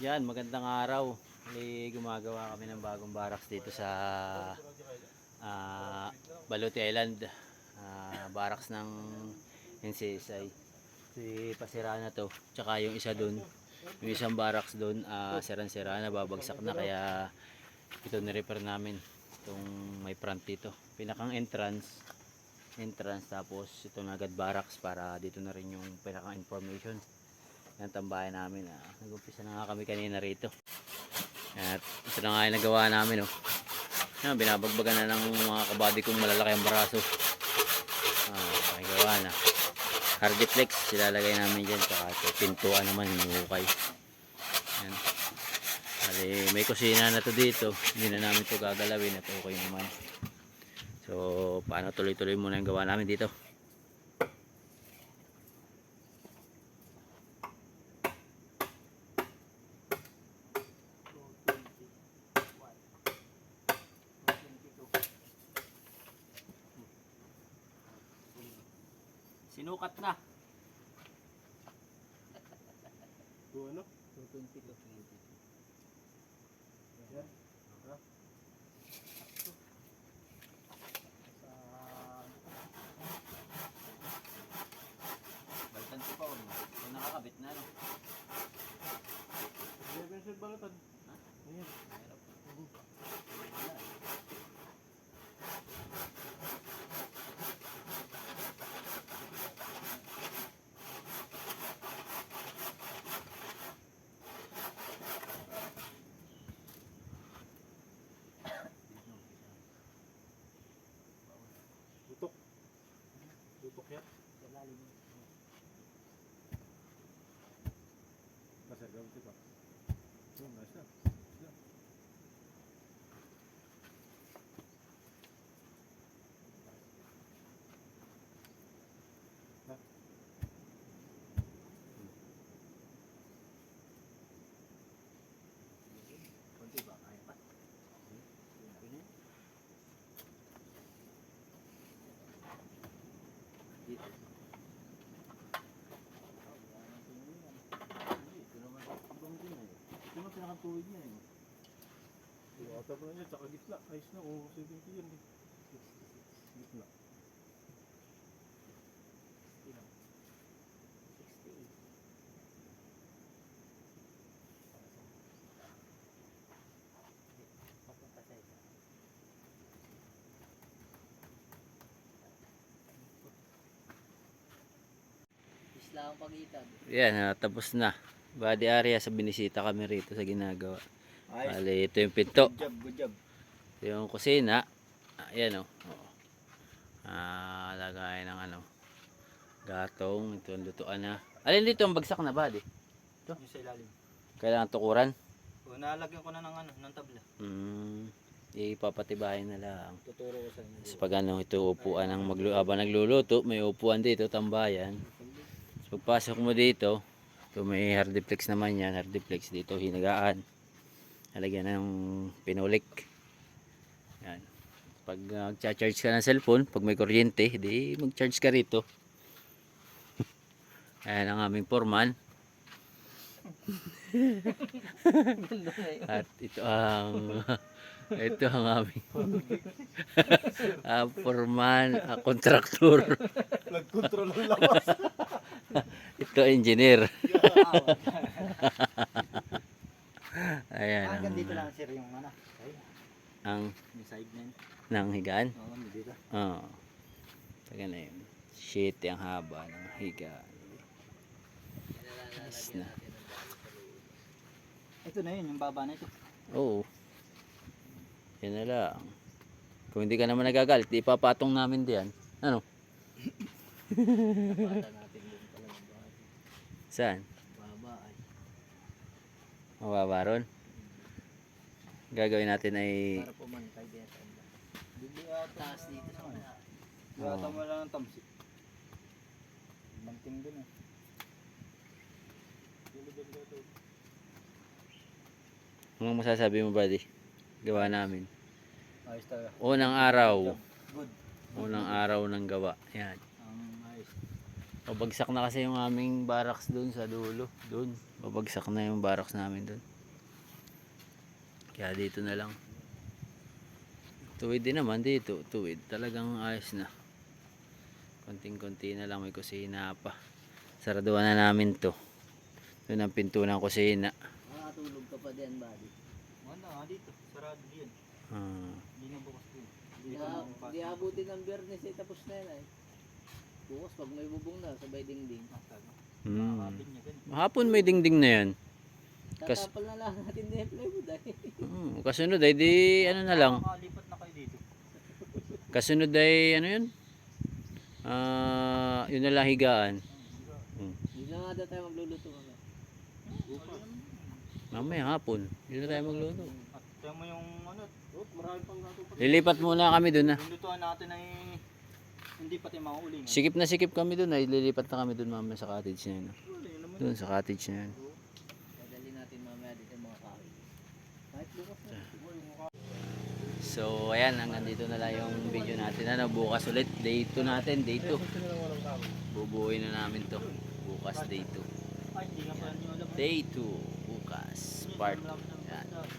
Yan, magandang araw. Muli gumagawa kami ng bagong barracks dito sa ah, Baluti Island. Ah, barracks ng NCSI. Si pasira na to. Tsaka yung isa dun. Yung isang barracks dun, ah, sirang-sira na, babagsak na. Kaya ito nirepair namin. Itong may front dito. Pinakang entrance. Entrance tapos ito na agad barracks para dito na rin yung pinakang information. Yan tambayan namin. Ah. Nag-umpisa na nga kami kanina rito. At ito na nga yung nagawa namin. Oh. Yan, binabagbagan na ng mga kabady kong malalaki ang braso. Ah, nagawa na. Hardiplex, ilalagay namin dyan. Saka ito, pintuan naman, hinuhukay. Yan. Bali, may kusina na to dito. Hindi na namin to gagalawin at okay naman. So, paano tuloy-tuloy muna yung gawa namin dito. Sinukat na. Kung ano? 220 Yan. Ha? Baltan ko pa ulit. Kung nakakabit na no. Hindi pencil balatan. Ha? Ayan. Tutok. Tutok yan. Masar gamit pa. Oh, nice na. Nice na. Ha? Kunti ba? Kaya pa. Dito. Ito naman. Abang din eh. Ito naman pinakatuwid niya eh. Mo na tsaka gitna. Ayos na, oh, 70 yan. eh. Gitna. Isla ang pagitan. Yan, ah, tapos na. Body area sa binisita kami rito sa ginagawa. Bali, ito yung pinto. Good job, good job. Ito yung kusina. Ayan o. Oh. Ah, lagay ng ano. Gatong. Ito ang lutuan na. Alin dito ang bagsak na body? Yung sa ilalim. Kailangan tukuran. O, nalagyan ko na ng ano, ng tabla. Hmm. Ipapatibahin na lang. Tuturo ko sa inyo. Tapos pag ano, ito upuan ng maglu habang nagluluto, may upuan dito, tambayan. So, pagpasok mo dito, ito may hardiplex naman yan, hardiplex dito, hinagaan. Halagyan ng pinulik. Yan. Pag uh, charge ka ng cellphone, pag may kuryente, di mag-charge ka rito. Ayan ang aming foreman. At ito ang ito ang aming ah, foreman, ah, contractor. Nag-control ang lawas. ito engineer. Ayan ang, Hanggang dito lang sir yung ano. Ay, ang yung side na yun. ng higaan. Oo, dito. Oo. Taga na yun. Shit, ang haba ng higaan. Yes na. Ito na yun, yung baba na ito. Oo. Yan na lang. Kung hindi ka naman nagagalit, di papatong namin diyan. Ano? Saan? Mababa ron? Gagawin natin ay Para pumantay din sa baba. Bili taas dito sa kanila. Oo. Yata mo lang ng tamsi. Banting dun eh. Anong masasabi mo, buddy? Gawa namin. Ayos talaga. Unang araw. Good. Unang araw ng gawa. Yan. Ang ayos. Pabagsak na kasi yung aming barracks doon sa dulo. Doon. babagsak na yung barracks namin doon kaya dito na lang tuwid din naman dito tuwid talagang ayos na konting konti na lang may kusina pa saraduan na namin to doon ang pinto ng kusina Makakatulog ka pa din, buddy. Wala, ah, dito. Sarado yan. Ah, Hindi na bukas din. Di, na, di abutin ng biyernes eh, tapos na yan ay. Bukas pag may bubong na, sabay dingding. hmm. niya ganun. hapon may dingding na yan Kas- Tatapal na lang natin din yung plywood ay. Hmm, kasunod ay di ano na lang Makalipat na kayo dito. kasunod ay ano yun ah yun na lang higaan Hmm. Hindi na nga daw tayo magluluto kami. mamaya hapon yun na tayo magluto At tiyan mo yung ano, oh, marami pang gato pa. lilipat muna kami doon na Yung lutuan natin ay hindi pa tayo makauling. sikip na sikip kami doon ay lilipat na kami doon mamaya sa cottage na yun Wala, yun naman. doon sa cottage na yun Dadali natin mamaya dito yung mga kahoy. Kahit bukas na. So ayan hanggang dito na lang yung video natin ano bukas ulit day 2 natin day 2 bubuuin na namin to bukas day 2 Ay, hindi nga pala nyo alam. day 2 bukas part Alam lang. yan. Yan.